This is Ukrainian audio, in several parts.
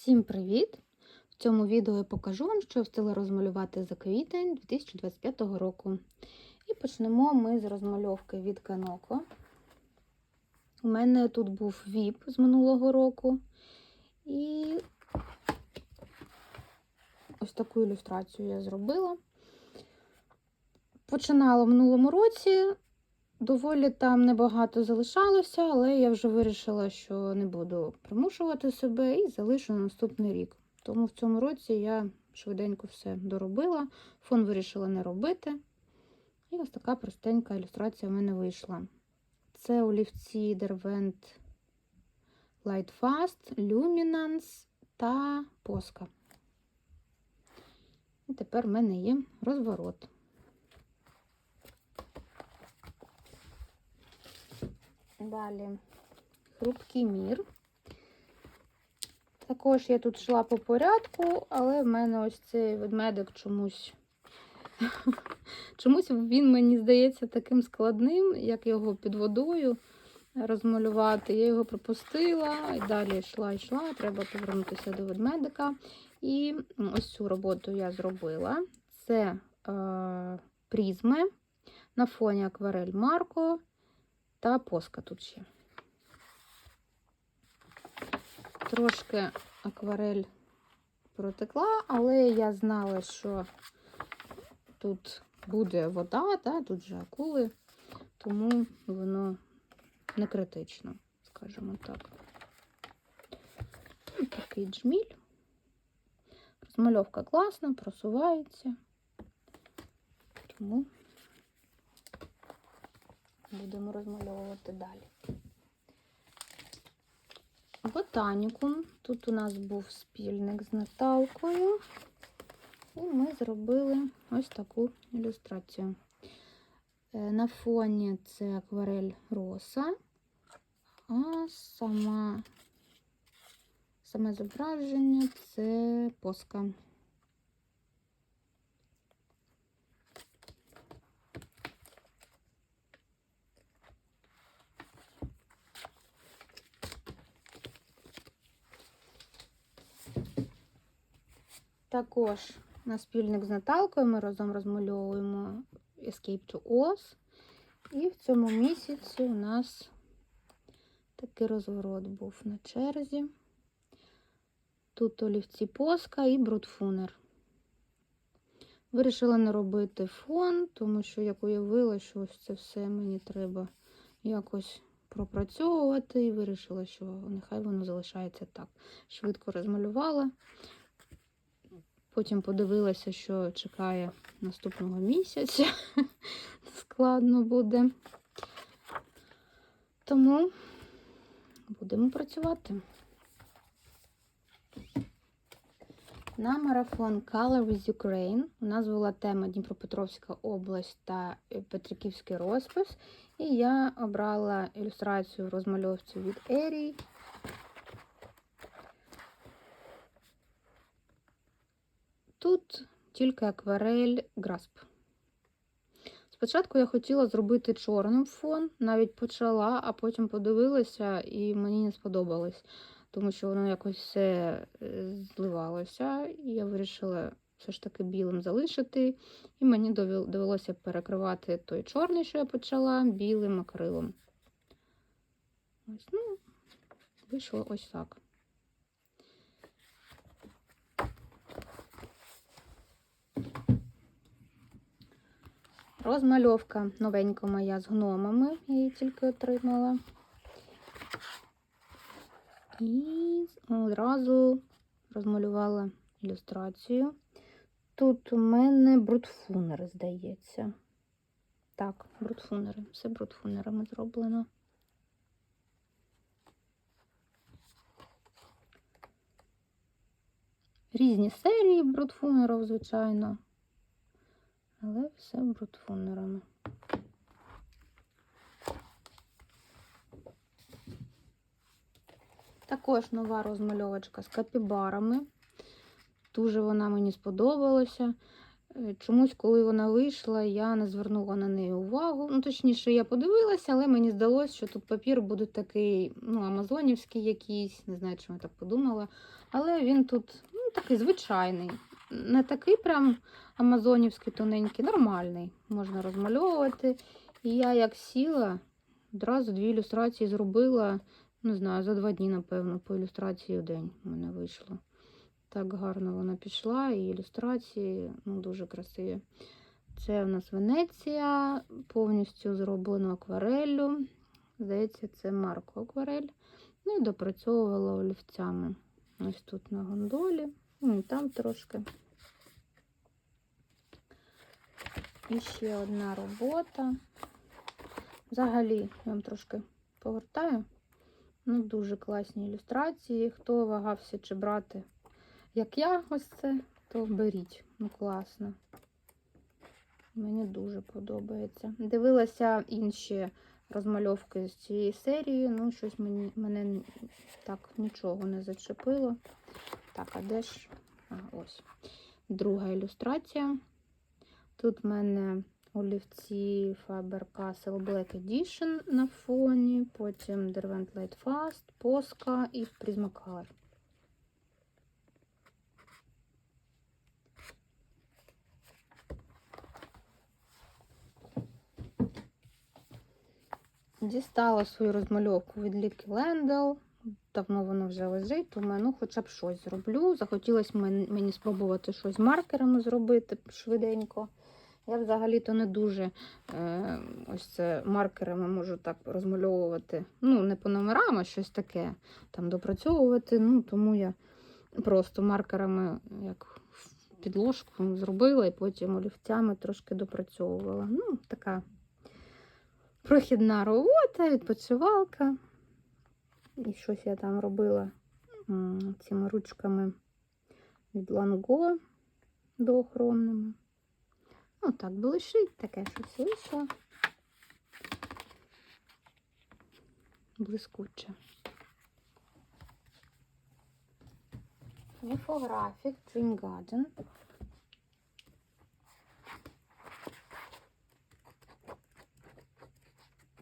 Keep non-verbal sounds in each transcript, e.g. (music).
Всім привіт! В цьому відео я покажу вам, що я встигла розмалювати за квітень 2025 року. І почнемо ми з розмальовки від Каноко. У мене тут був віп з минулого року. І ось таку ілюстрацію я зробила. Починала в минулому році. Доволі там небагато залишалося, але я вже вирішила, що не буду примушувати себе і залишу на наступний рік. Тому в цьому році я швиденько все доробила, фон вирішила не робити. І ось така простенька ілюстрація в мене вийшла. Це олівці Derwent Light Fast, Luminance та Posca. І тепер в мене є розворот. Далі хрупкий мір. Також я тут йшла по порядку, але в мене ось цей ведмедик чомусь. (laughs) Чомусь він мені здається таким складним, як його під водою розмалювати. Я його пропустила і далі йшла, йшла. Треба повернутися до ведмедика. І ось цю роботу я зробила. Це е, призми на фоні акварель Марко та поска тут ще. Трошки акварель протекла, але я знала, що тут буде вода, да, тут же акули, тому воно не критично, скажімо так. Такий джміль. Розмальовка класна, просувається, тому будемо розмальовувати далі. Ботанікум. Тут у нас був спільник з Наталкою, і ми зробили ось таку ілюстрацію. На фоні це акварель роса, а сама, саме зображення це поска. Також на спільник з Наталкою ми разом розмальовуємо Escape to Oz. І в цьому місяці у нас такий розворот був на черзі. Тут олівці поска і брудфунер. Вирішила не робити фон, тому що як уявила, що ось це все мені треба якось пропрацьовувати, і вирішила, що нехай воно залишається так. Швидко розмалювала. Потім подивилася, що чекає наступного місяця. (laughs) Складно буде. Тому будемо працювати. На марафон Color with Ukraine у нас була тема Дніпропетровська область та Петриківський розпис. І я обрала ілюстрацію в розмальовці від Ерій. Тут тільки акварель Грасп. Спочатку я хотіла зробити чорним фон, навіть почала, а потім подивилася і мені не сподобалось, тому що воно якось все зливалося. І я вирішила все ж таки білим залишити. І мені довелося перекривати той чорний, що я почала, білим акрилом. Ось, ну, вийшло ось так. Розмальовка новенька моя з гномами, я її тільки отримала. І одразу розмалювала ілюстрацію. Тут у мене брудфунери, здається. Так, брудфунери. Все брудфунерами зроблено. Різні серії брудфунерів, звичайно але все брудфунерами. Також нова розмальовочка з капібарами. Дуже вона мені сподобалася. Е, Чомусь, коли вона вийшла, я не звернула на неї увагу. Ну, точніше, я подивилася, але мені здалося, що тут папір буде такий, ну, амазонівський якийсь, не знаю, чому я так подумала. Але він тут ну, такий звичайний. Не такий прям амазонівський тоненький, нормальний. Можна розмальовувати. І я як сіла, одразу дві ілюстрації зробила, не знаю, за два дні, напевно, по ілюстрації в день в мене вийшло. Так гарно вона пішла, і ілюстрації ну, дуже красиві. Це в нас Венеція, повністю зроблено аквареллю. Здається, це Марко акварель. Ну і допрацьовувала олівцями. Ось тут на гондолі, ну там трошки. І ще одна робота. Взагалі, я вам трошки повертаю. Ну, дуже класні ілюстрації. Хто вагався чи брати, як я, ось це, то беріть. Ну, класно. Мені дуже подобається. Дивилася інші розмальовки з цієї серії. Ну, щось мені, мене так нічого не зачепило. Так, а де ж? А, ось. Друга ілюстрація. Тут в мене олівці Faber-Castell Black Edition на фоні, потім Derwent Light Fast, Posca і Prismacolor. Дістала свою розмальовку від Ліки Лендел. Давно воно вже лежить, думаю, ну хоча б щось зроблю. Захотілося мені спробувати щось маркерами зробити швиденько. Я взагалі-то не дуже е, ось це маркерами можу так розмальовувати. Ну, не по номерам, а щось таке там допрацьовувати. Ну, тому я просто маркерами як підложку зробила і потім олівцями трошки допрацьовувала. Ну, така прохідна робота, відпочивалка. І щось я там робила цими ручками від ланго доохронними. Ну, так, блищить таке щось вийшло. Блискуче. Міфографік Dream Garden.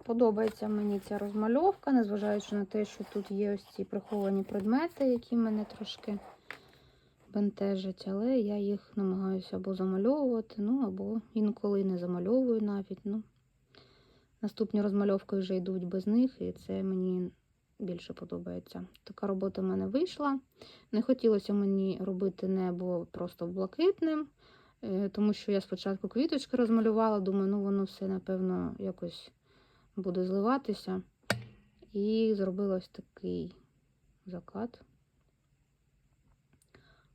Подобається мені ця розмальовка, незважаючи на те, що тут є ось ці приховані предмети, які мене трошки бентежать, але я їх намагаюся або замальовувати, ну або інколи не замальовую навіть. Ну, Наступні розмальовки вже йдуть без них, і це мені більше подобається. Така робота в мене вийшла. Не хотілося мені робити небо просто блакитним, е, тому що я спочатку квіточки розмалювала, думаю, ну воно все, напевно, якось буде зливатися. І зробила ось такий закат.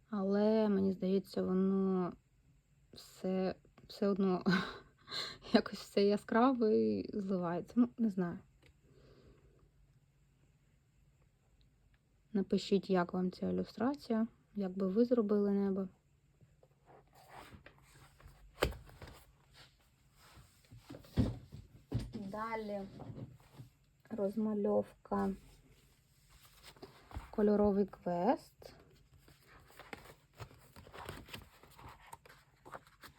Але мені здається, воно все, все одно (laughs) якось все яскраве і зливається. Ну, не знаю. Напишіть, як вам ця ілюстрація, як би ви зробили небо. Далі розмальовка кольоровий квест.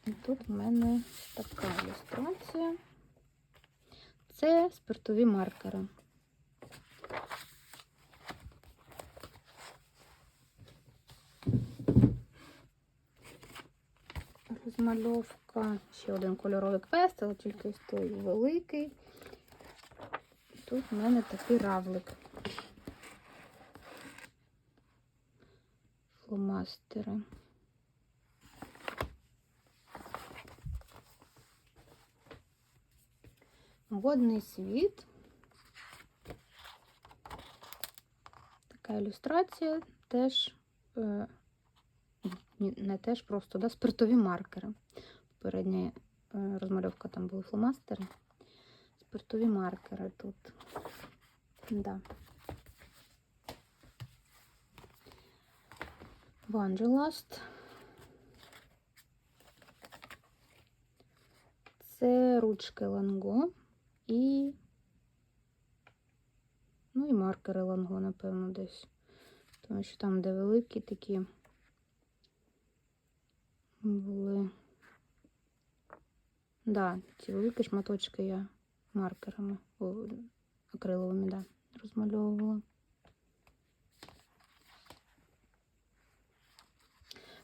І тут в мене така ілюстрація. Це спиртові маркери. Розмальовка, ще один кольоровий квест, але тільки той великий. Тут в мене такий равлик. Фломастери. Водний світ. Така ілюстрація теж, е, не теж просто, да, спиртові маркери. Попередня е, розмальовка там були фломастери. Спиртові маркери тут. Да. Wanderlust. Це ручки ланго і. Ну і маркери ланго, напевно, десь. Тому що там, де великі такі були Да, ці великі шматочки я маркерами, о, акриловими, да, розмальовувала.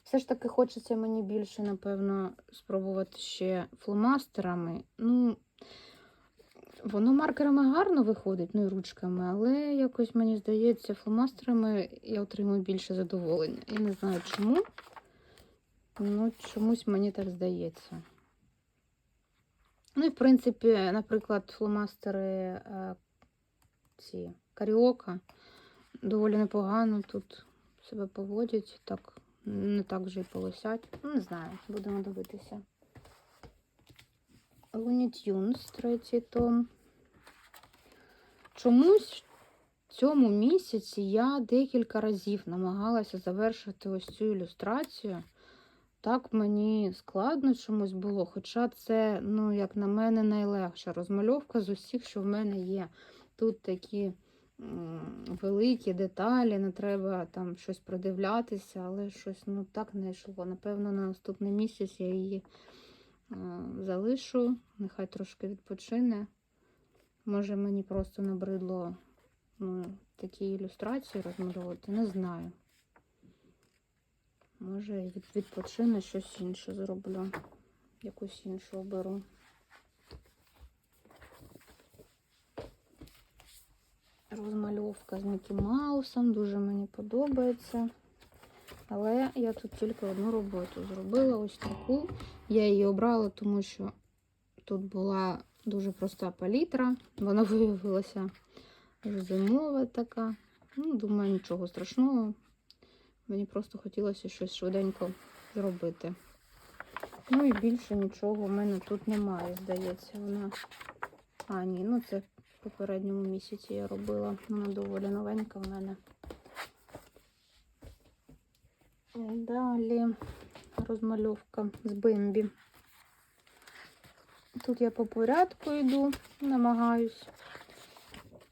Все ж таки хочеться мені більше, напевно, спробувати ще фломастерами. Ну, воно маркерами гарно виходить, ну і ручками, але якось мені здається, фломастерами я отримую більше задоволення. Я не знаю чому. Ну, чомусь мені так здається. Ну і в принципі, наприклад, фломастери е, ці каріока доволі непогано тут себе поводять, так не так вже й полосять. Ну, не знаю, будемо дивитися. Looney Tunes, третій том. Чомусь в цьому місяці я декілька разів намагалася завершити ось цю ілюстрацію. Так мені складно чомусь було, хоча це, ну, як на мене, найлегша розмальовка з усіх, що в мене є. Тут такі великі деталі, не треба там щось продивлятися, але щось ну, так не йшло. Напевно, на наступний місяць я її е, залишу, нехай трошки відпочине. Може, мені просто набридло ну, такі ілюстрації розмальовувати, не знаю. Може, від, відпочину щось інше зроблю. Якусь іншу оберу. Розмальовка з Мікі Маусом дуже мені подобається. Але я тут тільки одну роботу зробила ось таку. Я її обрала, тому що тут була дуже проста палітра. Вона (laughs) виявилася зимова така. Ну, думаю, нічого страшного. Мені просто хотілося щось швиденько зробити. Ну і більше нічого в мене тут немає, здається. Вона. А, ні, ну це в попередньому місяці я робила. Вона доволі новенька в мене. Далі розмальовка з бимбі. Тут я по порядку йду, намагаюсь.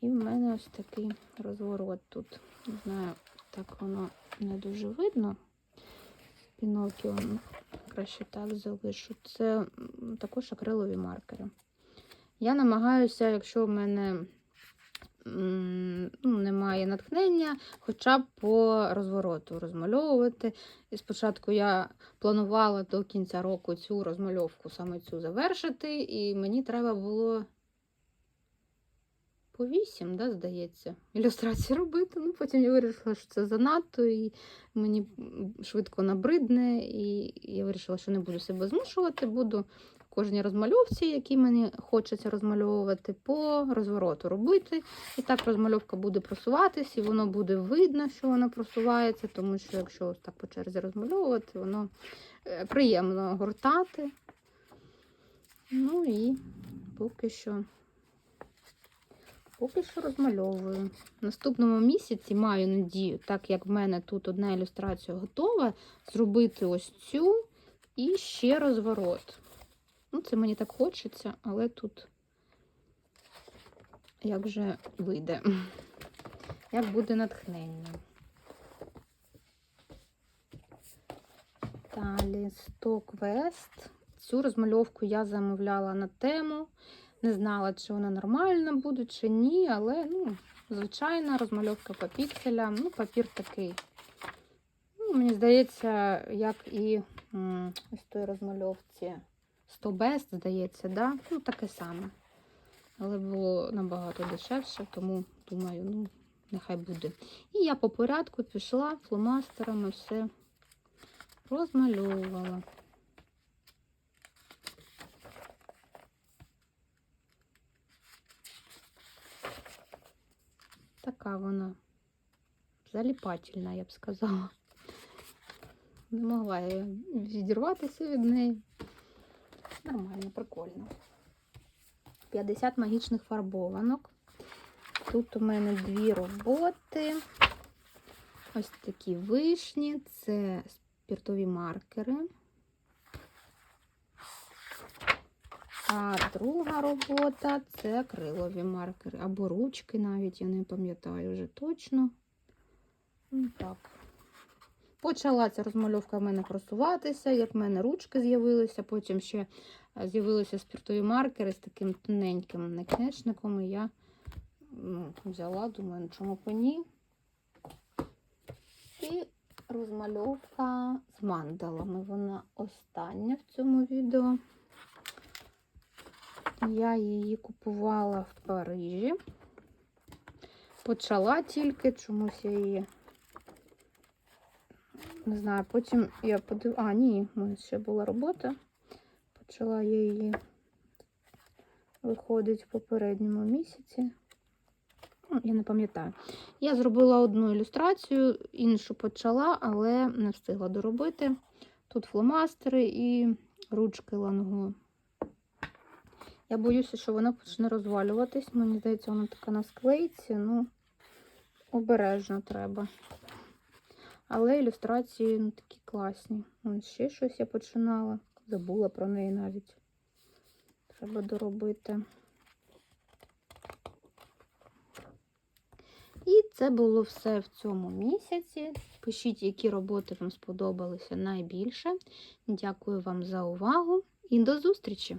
І в мене ось такий розворот тут. Не знаю, так воно не дуже видно. Пінокіо, ну, краще так залишу. Це також акрилові маркери. Я намагаюся, якщо в мене ну, немає натхнення, хоча б по розвороту розмальовувати. І спочатку я планувала до кінця року цю розмальовку саме цю завершити, і мені треба було по 8, да, здається, ілюстрації робити. Ну, потім я вирішила, що це занадто, і мені швидко набридне, і я вирішила, що не буду себе змушувати, буду в кожній розмальовці, які мені хочеться розмальовувати, по розвороту робити. І так розмальовка буде просуватись, і воно буде видно, що вона просувається, тому що якщо так по черзі розмальовувати, воно е, приємно гортати. Ну і поки що. Поки що розмальовую. В наступному місяці маю надію, так як в мене тут одна ілюстрація готова, зробити ось цю і ще розворот. Ну, це мені так хочеться, але тут як вже вийде, як буде натхнення. Далі сток Вест. Цю розмальовку я замовляла на тему. Не знала, чи вона нормальна буде, чи ні, але ну, звичайна розмальовка по пікселям. Ну, папір такий. Ну, мені здається, як і м, ось той розмальовці 100 Best, здається, да? ну таке саме. Але було набагато дешевше, тому думаю, ну, нехай буде. І я по порядку пішла фломастерами все розмальовувала. Така вона заліпательна, я б сказала. Не могла я відірватися від неї. Нормально, прикольно. 50 магічних фарбованок. Тут у мене дві роботи. Ось такі вишні, це спіртові маркери. А друга робота це акрилові маркери. Або ручки навіть, я не пам'ятаю вже точно. Ну так. Почала ця розмальовка в мене просуватися, як в мене ручки з'явилися, потім ще е, з'явилися спіртові маркери з таким тоненьким накінечником. І я ну, взяла, думаю, ну чому по ні. І розмальовка з мандалами. Вона остання в цьому відео. Я її купувала в Парижі. Почала тільки, чомусь я її. Не знаю, потім я подив... А, ні, у мене ще була робота. Почала я її виходить в попередньому місяці. Ну, Я не пам'ятаю. Я зробила одну ілюстрацію, іншу почала, але не встигла доробити. Тут фломастери і ручки ланго. Я боюся, що вона почне розвалюватись. Мені здається, вона така на склейці. Ну, обережно треба. Але ілюстрації ну, такі класні. Вон ще щось я починала. Забула про неї навіть. Треба доробити. І це було все в цьому місяці. Пишіть, які роботи вам сподобалися найбільше. Дякую вам за увагу і до зустрічі!